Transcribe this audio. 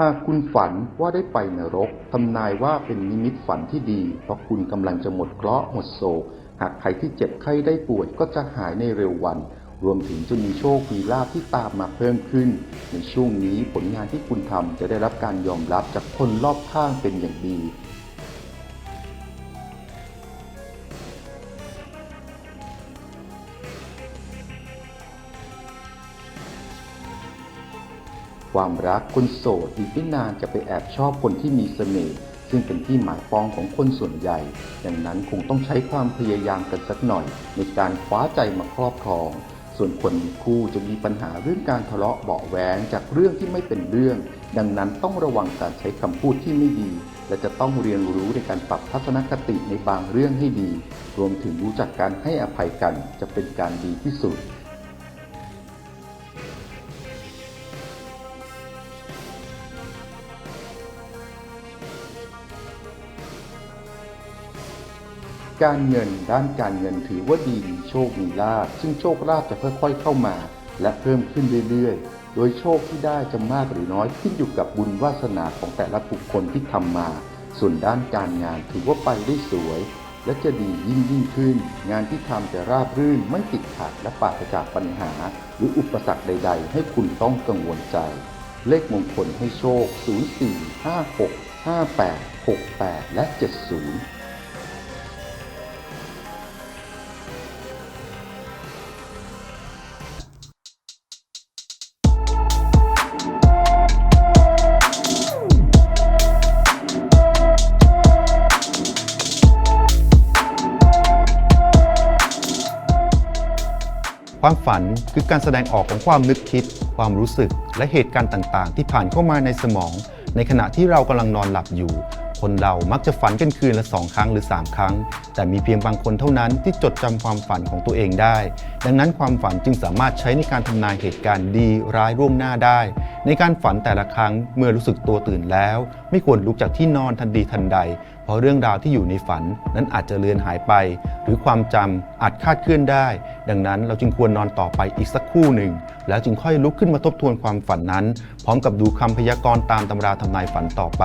หากคุณฝันว่าได้ไปนรกทำนายว่าเป็นนิมิตฝันที่ดี เพราะคุณกำลังจะหมดเคราะห์หมดโศก หากใครที่เจ็บไข้ได้ป่วยก็จะหายในเร็ววัน รวมถึงจะมีโชคมีลาภที่ตามมาเพิ่มขึ้น ในช่วงนี้ผลงานที่คุณทำจะได้รับการยอมรับจากคนรอบข้างเป็นอย่างดี ความรักคนโสดอีกไม่นานจะไปแอบชอบคนที่มีเสน่ห์ซึ่งเป็นที่หมายปองของคนส่วนใหญ่ ดังนั้นคงต้องใช้ความพยายามกันสักหน่อย ในการคว้าใจมาครอบครอง ส่วนคนมีคู่จะมีปัญหาเรื่องการทะเลาะเบาแหวงจากเรื่องที่ไม่เป็นเรื่อง ดังนั้นต้องระวังการใช้คำพูดที่ไม่ดี และจะต้องเรียนรู้ในการปรับทัศนคติในบางเรื่องให้ดี รวมถึงรู้จักการให้อภัยกันจะเป็นการดีที่สุด การเงินด้านการเงินถือว่าดีมีโชคมีลาภซึ่งโชคลาภจะค่อยๆเข้ามา และเพิ่มขึ้นเรื่อยๆ โดยโชคที่ได้จะมากหรือน้อยขึ้นอยู่กับบุญวาสนาของแต่ละบุคคลที่ทำมา ส่วนด้านการงานถือว่าไปได้สวย และจะดียิ่งยิ่งขึ้น งานที่ทำจะราบรื่นไม่ติดขัดและปราศจากปัญหา หรืออุปสรรคใด ๆ ให้คุณต้องกังวลใจ เลขมงคลให้โชค 04 56 58 68 และ 70 ความฝันคือการแสดงออกของความนึกคิด ความรู้สึก และเหตุการณ์ต่างๆ ที่ผ่านเข้ามาในสมอง ในขณะที่เรากำลังนอนหลับอยู่ คนเรามักจะฝันกันคืนละสองครั้งหรือ 3 ครั้ง แต่มีเพียงบางคนเท่านั้นที่จดจำความฝันของตัวเองได้ ดังนั้นความฝันจึงสามารถใช้ในการทำนายเหตุการณ์ดีร้ายร่วงหน้าได้ ในการฝันแต่ละครั้งเมื่อรู้สึกตัวตื่นแล้ว ไม่ควรลุกจากที่นอนทันทีทันใด เพราะเรื่องราวที่อยู่ในฝันนั้นอาจจะเลือนหายไป หรือความจำอาจคาดเคลื่อนได้ ดังนั้นเราจึงควรนอนต่อไปอีกสักคู่หนึ่ง แล้วจึงค่อยลุกขึ้นมาทบทวนความฝันนั้น พร้อมกับดูคำพยากรณ์ตามตำราทำนายฝันต่อไป